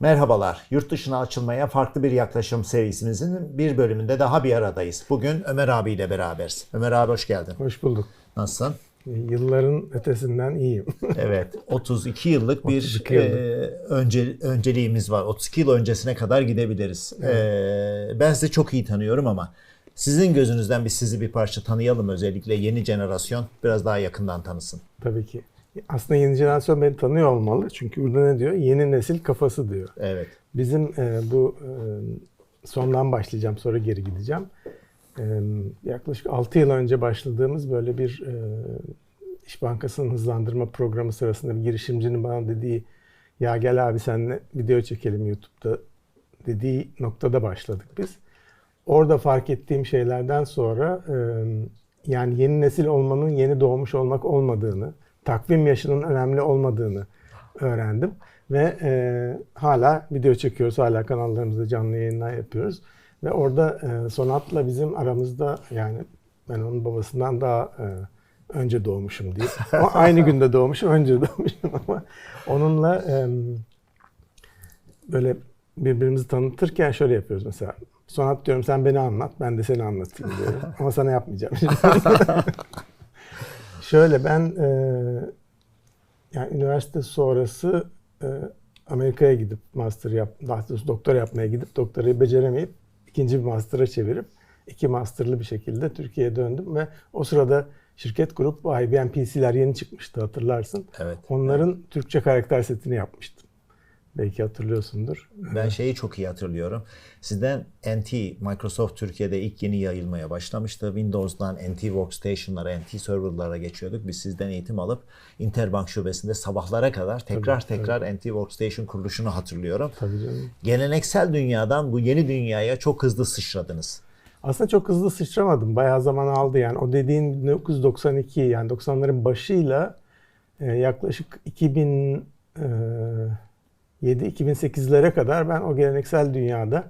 Merhabalar. Yurt dışına açılmaya farklı bir yaklaşım serimizin bir bölümünde daha bir aradayız. Bugün Ömer abiyle beraberiz. Ömer abi hoş geldin. Hoş bulduk. Nasılsın? Yılların ötesinden iyiyim. Evet. 32 yıllık bir 32 e, önce, önceliğimiz var. 32 yıl öncesine kadar gidebiliriz. E, ben sizi çok iyi tanıyorum ama sizin gözünüzden biz sizi bir parça tanıyalım. Özellikle yeni jenerasyon biraz daha yakından tanısın. Tabii ki. Aslında yeni jenerasyon beni tanıyor olmalı. Çünkü burada ne diyor? Yeni nesil kafası diyor. Evet. Bizim e, bu e, sondan başlayacağım sonra geri gideceğim. E, yaklaşık 6 yıl önce başladığımız böyle bir e, İş Bankası'nın hızlandırma programı sırasında bir girişimcinin bana dediği ya gel abi seninle video çekelim YouTube'da dediği noktada başladık biz. Orada fark ettiğim şeylerden sonra e, yani yeni nesil olmanın yeni doğmuş olmak olmadığını, takvim yaşının önemli olmadığını öğrendim. Ve e, hala video çekiyoruz, hala kanallarımızda canlı yayınlar yapıyoruz. Ve orada e, Sonat'la bizim aramızda yani ben onun babasından daha e, önce doğmuşum diye. Ama aynı günde doğmuşum, önce doğmuşum ama onunla e, böyle birbirimizi tanıtırken şöyle yapıyoruz mesela. Sonat diyorum sen beni anlat, ben de seni anlatayım diyorum. Ama sana yapmayacağım. şöyle ben e, yani üniversite sonrası e, Amerika'ya gidip master yap, daha doğrusu doktora yapmaya gidip doktorayı beceremeyip ikinci bir master'a çevirip iki masterlı bir şekilde Türkiye'ye döndüm ve o sırada şirket kurup IBM PC'ler yeni çıkmıştı hatırlarsın. Evet. Onların Türkçe karakter setini yapmıştım. Belki hatırlıyorsundur. Ben şeyi çok iyi hatırlıyorum. Sizden NT, Microsoft Türkiye'de ilk yeni yayılmaya başlamıştı. Windows'dan NT Workstation'lara, NT Server'lara geçiyorduk. Biz sizden eğitim alıp Interbank şubesinde sabahlara kadar tekrar Tabii, tekrar NT Workstation kuruluşunu hatırlıyorum. Tabii canım. Geleneksel dünyadan bu yeni dünyaya çok hızlı sıçradınız. Aslında çok hızlı sıçramadım. Bayağı zaman aldı yani. O dediğin 1992 yani 90'ların başıyla e, yaklaşık 2000 e, 7-2008'lere kadar ben o geleneksel dünyada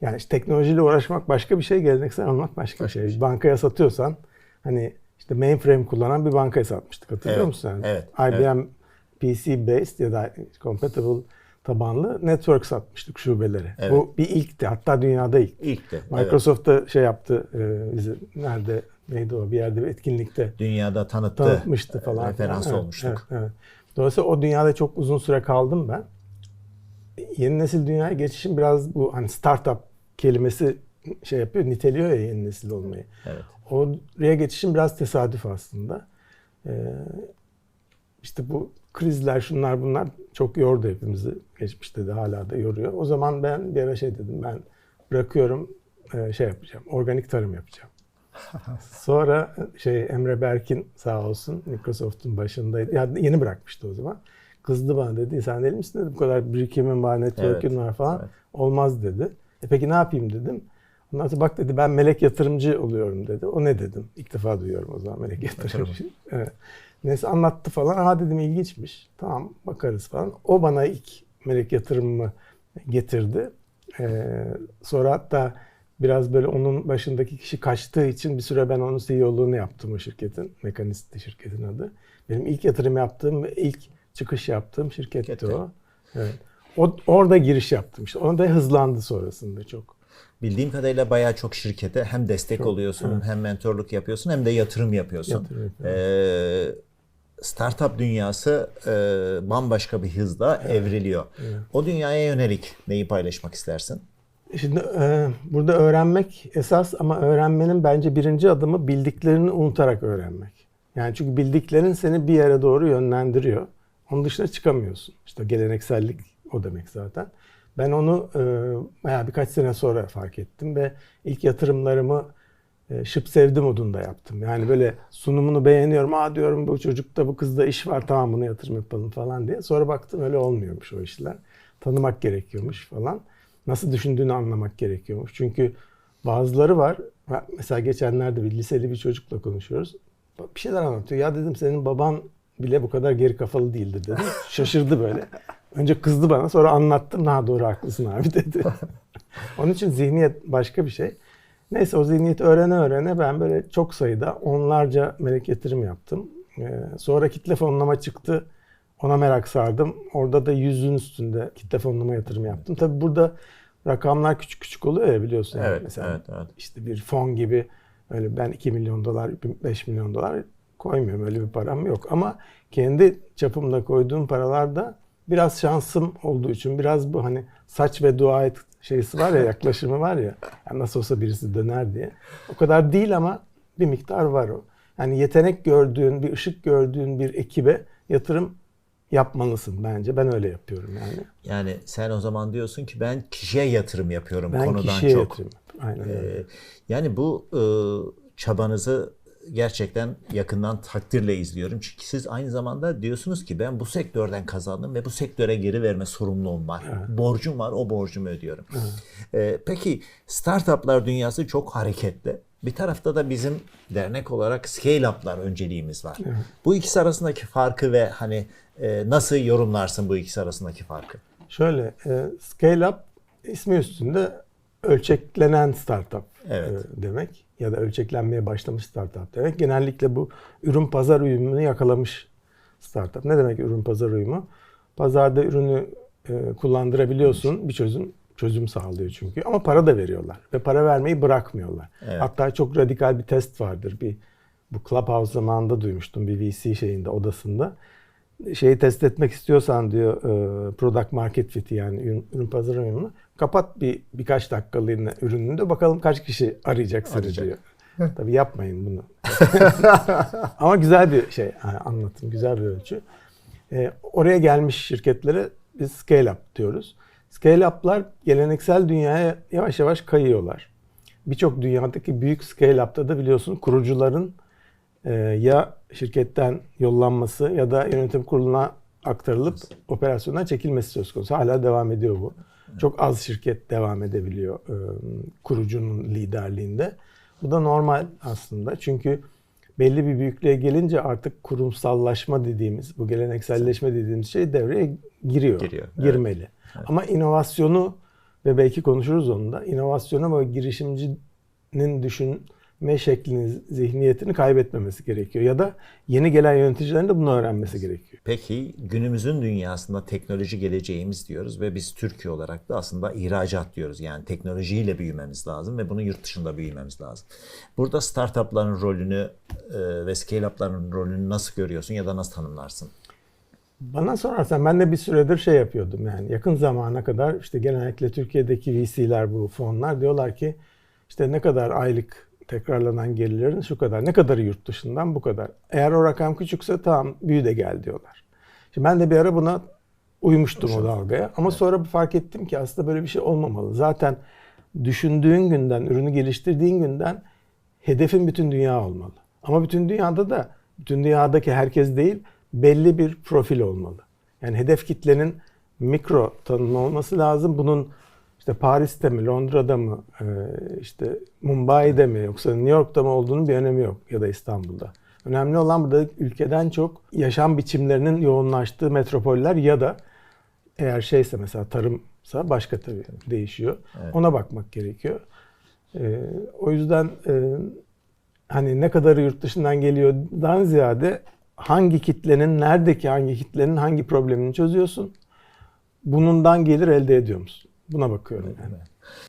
yani işte teknolojiyle uğraşmak başka bir şey, geleneksel olmak başka, bir şey. Bankaya satıyorsan hani işte mainframe kullanan bir bankaya satmıştık hatırlıyor Evet, musun? sen? evet, IBM PC based ya da compatible tabanlı network satmıştık şubelere. Evet. Bu bir ilkti. Hatta dünyada ilk. İlkti. Evet. Microsoft da şey yaptı e, bizi nerede neydi o bir yerde bir etkinlikte Dünyada tanıttı. tanıtmıştı falan. Referans Evet, olmuştuk. Evet, evet. Dolayısıyla o dünyada çok uzun süre kaldım ben. Yeni nesil dünyaya geçişim biraz bu hani startup kelimesi şey yapıyor, niteliyor ya yeni nesil olmayı. Evet. Oraya geçişim biraz tesadüf aslında. Ee, işte bu krizler şunlar bunlar çok yordu hepimizi. Geçmişte de hala da yoruyor. O zaman ben bir ara şey dedim ben bırakıyorum e, şey yapacağım. Organik tarım yapacağım. Sonra şey Emre Berkin sağ olsun Microsoft'un başındaydı. Ya yeni bırakmıştı o zaman. Kızdı bana dedi. Sen deli misin dedi. Bu kadar birikimin var, network'ün Evet, var falan. evet. Olmaz dedi. E peki ne yapayım dedim. Ondan sonra bak dedi ben melek yatırımcı oluyorum dedi. O ne dedim. İlk defa duyuyorum o zaman melek yatırımcı. Evet. Neyse anlattı falan. Aha dedim ilginçmiş. Tamam bakarız falan. O bana ilk melek yatırımımı getirdi. Ee, sonra hatta biraz böyle onun başındaki kişi kaçtığı için bir süre ben onun CEO'luğunu yaptım o şirketin. Mekanisti şirketin adı. Benim ilk yatırım yaptığım ve ilk çıkış yaptığım şirketti Şirketti. o. Evet. O, orada giriş yaptım işte. Onu da hızlandı sonrasında çok. Bildiğim kadarıyla bayağı çok şirkete hem destek oluyorsun, hem mentorluk yapıyorsun, hem de yatırım yapıyorsun. Yatırım. Ee, startup dünyası e, bambaşka bir hızla evriliyor. O dünyaya yönelik neyi paylaşmak istersin? Şimdi e, burada öğrenmek esas ama öğrenmenin bence birinci adımı bildiklerini unutarak öğrenmek. Yani çünkü bildiklerin seni bir yere doğru yönlendiriyor. Onun dışına çıkamıyorsun. İşte geleneksellik o demek zaten. Ben onu e, birkaç sene sonra fark ettim ve ilk yatırımlarımı e, şıp sevdi modunda yaptım. Yani böyle sunumunu beğeniyorum. Aa diyorum bu çocukta bu kızda iş var tamam bunu yatırım yapalım falan diye. Sonra baktım öyle olmuyormuş o işler. Tanımak gerekiyormuş falan. Nasıl düşündüğünü anlamak gerekiyormuş. Çünkü bazıları var. Mesela geçenlerde bir liseli bir çocukla konuşuyoruz. Bir şeyler anlatıyor. Ya dedim senin baban bile bu kadar geri kafalı değildir dedim. Şaşırdı böyle. Önce kızdı bana sonra anlattım. Ha doğru haklısın abi dedi. Onun için zihniyet başka bir şey. Neyse o zihniyeti öğrene öğrene ben böyle çok sayıda onlarca melek yatırım yaptım. Ee, sonra kitle fonlama çıktı. Ona merak sardım. Orada da yüzün üstünde kitle fonlama yatırım yaptım. Tabii burada rakamlar küçük küçük oluyor ya biliyorsun. yani. Evet, Mesela evet, evet. işte bir fon gibi öyle ben 2 milyon dolar, 5 milyon dolar koymuyorum. Öyle bir param yok. Ama kendi çapımda koyduğum paralarda biraz şansım olduğu için biraz bu hani saç ve dua et şeysi var ya yaklaşımı var ya yani nasıl olsa birisi döner diye. O kadar değil ama bir miktar var o. Yani yetenek gördüğün, bir ışık gördüğün bir ekibe yatırım yapmalısın bence. Ben öyle yapıyorum yani. Yani sen o zaman diyorsun ki ben kişiye yatırım yapıyorum Ben konudan kişiye çok. yatırım. Aynen öyle. Ee, yani bu e, çabanızı gerçekten yakından takdirle izliyorum. Çünkü siz aynı zamanda diyorsunuz ki ben bu sektörden kazandım ve bu sektöre geri verme sorumluluğum var. Borcum var, o borcumu ödüyorum. Ee, peki startuplar dünyası çok hareketli. Bir tarafta da bizim dernek olarak scale up'lar önceliğimiz var. Bu ikisi arasındaki farkı ve hani e, nasıl yorumlarsın bu ikisi arasındaki farkı? Şöyle, e, scale up ismi üstünde ölçeklenen startup Evet. e, demek ya da ölçeklenmeye başlamış startup demek. Genellikle bu ürün pazar uyumunu yakalamış startup. Ne demek ürün pazar uyumu? Pazarda ürünü e, kullandırabiliyorsun. Bir çözüm çözüm sağlıyor çünkü ama para da veriyorlar ve para vermeyi bırakmıyorlar. Evet. Hatta çok radikal bir test vardır. Bir bu Clubhouse zamanında duymuştum bir VC şeyinde odasında şeyi test etmek istiyorsan diyor e, product market fit'i yani ürün, ürün pazar uyumunu kapat bir birkaç dakikalığına ürününü de bakalım kaç kişi arayacak seni Arayacak. diyor. Tabii yapmayın bunu. Ama güzel bir şey ha, anlatım, güzel bir ölçü. E, oraya gelmiş şirketlere biz scale up diyoruz. Scale up'lar geleneksel dünyaya yavaş yavaş kayıyorlar. Birçok dünyadaki büyük scale up'ta da biliyorsun kurucuların e, ya şirketten yollanması ya da yönetim kuruluna aktarılıp operasyondan çekilmesi söz konusu. Hala devam ediyor bu. Çok az şirket devam edebiliyor e, kurucunun liderliğinde. Bu da normal aslında. Çünkü belli bir büyüklüğe gelince artık kurumsallaşma dediğimiz, bu gelenekselleşme dediğimiz şey devreye giriyor. Giriyor, evet. Girmeli. Ama inovasyonu ve belki konuşuruz onu da. inovasyonu ve girişimcinin düşünme şeklini, zihniyetini kaybetmemesi gerekiyor. Ya da yeni gelen yöneticilerin de bunu öğrenmesi gerekiyor. Peki günümüzün dünyasında teknoloji geleceğimiz diyoruz ve biz Türkiye olarak da aslında ihracat diyoruz. Yani teknolojiyle büyümemiz lazım ve bunu yurt dışında büyümemiz lazım. Burada startupların rolünü e, ve scale-up'ların rolünü nasıl görüyorsun ya da nasıl tanımlarsın? Bana sorarsan ben de bir süredir şey yapıyordum yani yakın zamana kadar işte genellikle Türkiye'deki VC'ler bu fonlar diyorlar ki işte ne kadar aylık tekrarlanan gelirlerin şu kadar ne kadarı yurt dışından bu kadar. Eğer o rakam küçükse tamam büyü de gel diyorlar. Şimdi ben de bir ara buna uymuştum o dalgaya ama sonra bir fark ettim ki aslında böyle bir şey olmamalı. Zaten düşündüğün günden, ürünü geliştirdiğin günden hedefin bütün dünya olmalı. Ama bütün dünyada da bütün dünyadaki herkes değil belli bir profil olmalı. Yani hedef kitlenin mikro tanımlı olması lazım. Bunun işte Paris'te mi, Londra'da mı, e, işte Mumbai'de mi yoksa New York'ta mı olduğunun bir önemi yok ya da İstanbul'da. Önemli olan burada ülkeden çok yaşam biçimlerinin yoğunlaştığı metropoller ya da eğer şeyse mesela tarımsa başka tabii değişiyor. Ona bakmak gerekiyor. E, o yüzden e, hani ne kadarı yurt dışından geliyordan ziyade hangi kitlenin, neredeki hangi kitlenin hangi problemini çözüyorsun? Bunundan gelir elde ediyor musun? Buna bakıyorum yani.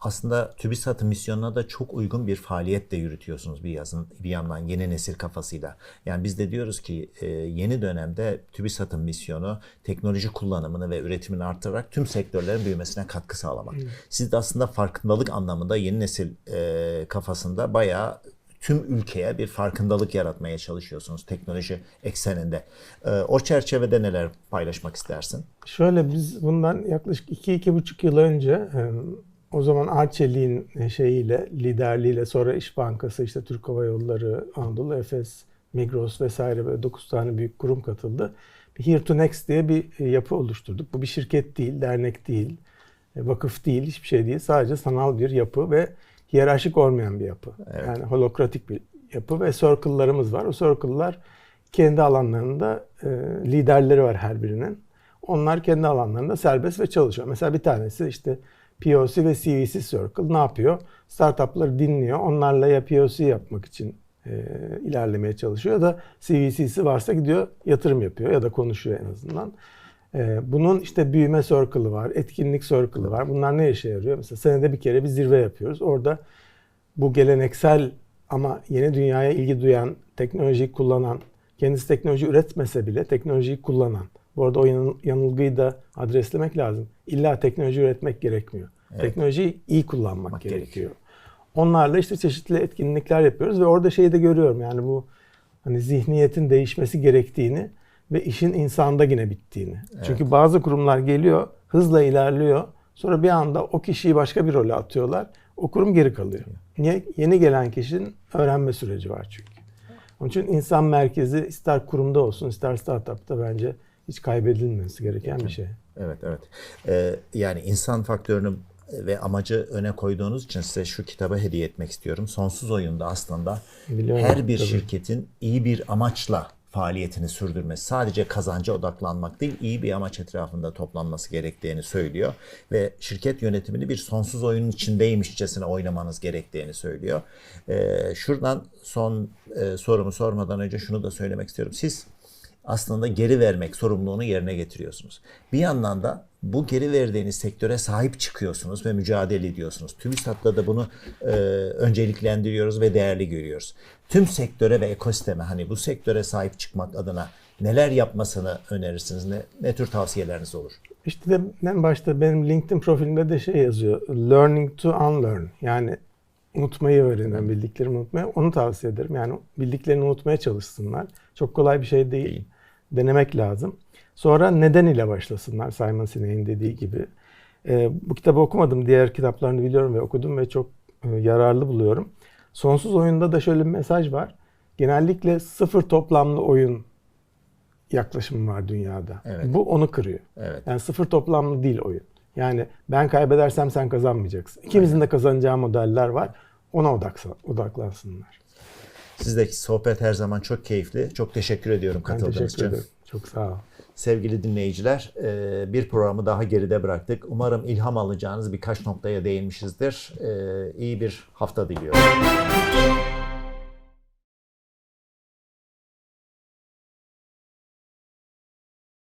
Aslında TÜBİSAT'ın misyonuna da çok uygun bir faaliyet de yürütüyorsunuz bir yazın bir yandan yeni nesil kafasıyla. Yani biz de diyoruz ki e, yeni dönemde TÜBİSAT'ın misyonu teknoloji kullanımını ve üretimini arttırarak tüm sektörlerin büyümesine katkı sağlamak. Siz de aslında farkındalık anlamında yeni nesil e, kafasında bayağı tüm ülkeye bir farkındalık yaratmaya çalışıyorsunuz teknoloji ekseninde. E, o çerçevede neler paylaşmak istersin? Şöyle biz bundan yaklaşık 2-2,5 yıl önce e, o zaman Arçelik'in şeyiyle, liderliğiyle sonra İş Bankası, işte Türk Hava Yolları, Anadolu Efes, Migros vesaire böyle 9 tane büyük kurum katıldı. Here to Next diye bir e, yapı oluşturduk. Bu bir şirket değil, dernek değil, e, vakıf değil, hiçbir şey değil. Sadece sanal bir yapı ve hiyerarşik olmayan bir yapı. Yani holokratik bir yapı ve circle'larımız var. O circle'lar kendi alanlarında e, liderleri var her birinin. Onlar kendi alanlarında serbest ve çalışıyor. Mesela bir tanesi işte POC ve CVC Circle ne yapıyor? Startupları dinliyor. Onlarla ya POC yapmak için e, ilerlemeye çalışıyor ya da CVC'si varsa gidiyor yatırım yapıyor ya da konuşuyor en azından. E, bunun işte büyüme circle'ı var, etkinlik circle'ı var. Bunlar ne işe yarıyor? Mesela senede bir kere bir zirve yapıyoruz. Orada bu geleneksel ama yeni dünyaya ilgi duyan, teknolojiyi kullanan, kendisi teknoloji üretmese bile teknolojiyi kullanan. Bu arada o yanıl- yanılgıyı da adreslemek lazım. İlla teknoloji üretmek gerekmiyor. Teknolojiyi iyi kullanmak Bak gerekiyor. gerekiyor. Onlarla işte çeşitli etkinlikler yapıyoruz ve orada şeyi de görüyorum yani bu hani zihniyetin değişmesi gerektiğini ve işin insanda yine bittiğini. Çünkü bazı kurumlar geliyor, hızla ilerliyor. Sonra bir anda o kişiyi başka bir role atıyorlar. O kurum geri kalıyor. Niye? Yeni gelen kişinin öğrenme süreci var çünkü. Onun için insan merkezi ister kurumda olsun ister startupta bence hiç kaybedilmemesi gereken bir şey. Evet, evet. Ee, yani insan faktörünü ve amacı öne koyduğunuz için size şu kitabı hediye etmek istiyorum. Sonsuz oyunda aslında Biliyorum, her bir tabii. şirketin iyi bir amaçla faaliyetini sürdürmesi, sadece kazanca odaklanmak değil, iyi bir amaç etrafında toplanması gerektiğini söylüyor ve şirket yönetimini bir sonsuz oyunun içindeymişçesine oynamanız gerektiğini söylüyor. Ee, şuradan son e, sorumu sormadan önce şunu da söylemek istiyorum. Siz aslında geri vermek sorumluluğunu yerine getiriyorsunuz. Bir yandan da bu geri verdiğiniz sektöre sahip çıkıyorsunuz ve mücadele ediyorsunuz. TÜBİSAT'ta da bunu e, önceliklendiriyoruz ve değerli görüyoruz. Tüm sektöre ve ekosisteme hani bu sektöre sahip çıkmak adına neler yapmasını önerirsiniz? Ne, ne tür tavsiyeleriniz olur? İşte de en başta benim LinkedIn profilimde de şey yazıyor. Learning to unlearn. Yani unutmayı öğrenen, bildiklerimi unutmayı. Onu tavsiye ederim. Yani bildiklerini unutmaya çalışsınlar. Çok kolay bir şey değil. Değil. Denemek lazım. Sonra neden ile başlasınlar Simon Sinek'in dediği gibi. Ee, bu kitabı okumadım. Diğer kitaplarını biliyorum ve okudum ve çok e, yararlı buluyorum. Sonsuz oyunda da şöyle bir mesaj var. Genellikle sıfır toplamlı oyun yaklaşımı var dünyada. Evet. Bu onu kırıyor. Evet. Yani sıfır toplamlı değil oyun. Yani ben kaybedersem sen kazanmayacaksın. İkimizin de kazanacağı modeller var. Ona odaklansınlar. Sizdeki sohbet her zaman çok keyifli. Çok teşekkür ediyorum katıldığınız teşekkür için. ederim. Çok sağ ol. Sevgili dinleyiciler, e, bir programı daha geride bıraktık. Umarım ilham alacağınız birkaç noktaya değinmişizdir. E, İyi bir hafta diliyorum.